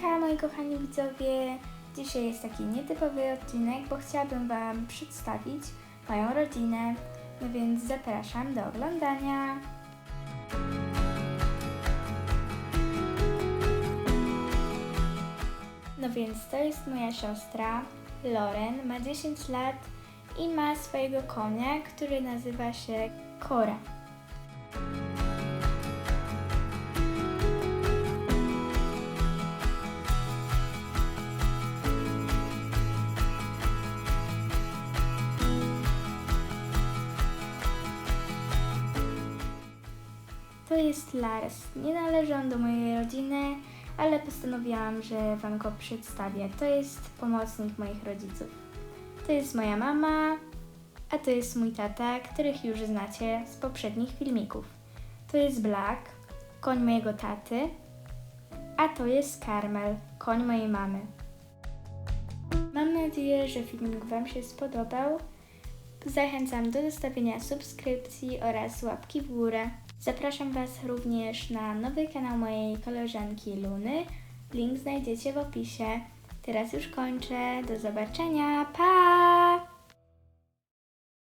Hejka moi kochani widzowie! Dzisiaj jest taki nietypowy odcinek, bo chciałabym Wam przedstawić moją rodzinę. No więc zapraszam do oglądania. No więc to jest moja siostra Loren, ma 10 lat i ma swojego konia, który nazywa się Kora. To jest Lars. Nie należy on do mojej rodziny, ale postanowiłam, że Wam go przedstawię. To jest pomocnik moich rodziców. To jest moja mama, a to jest mój tata, których już znacie z poprzednich filmików. To jest Black, koń mojego taty, a to jest Carmel, koń mojej mamy. Mam nadzieję, że filmik Wam się spodobał. Zachęcam do zostawienia subskrypcji oraz łapki w górę. Zapraszam Was również na nowy kanał mojej koleżanki Luny. Link znajdziecie w opisie. Teraz już kończę. Do zobaczenia. Pa!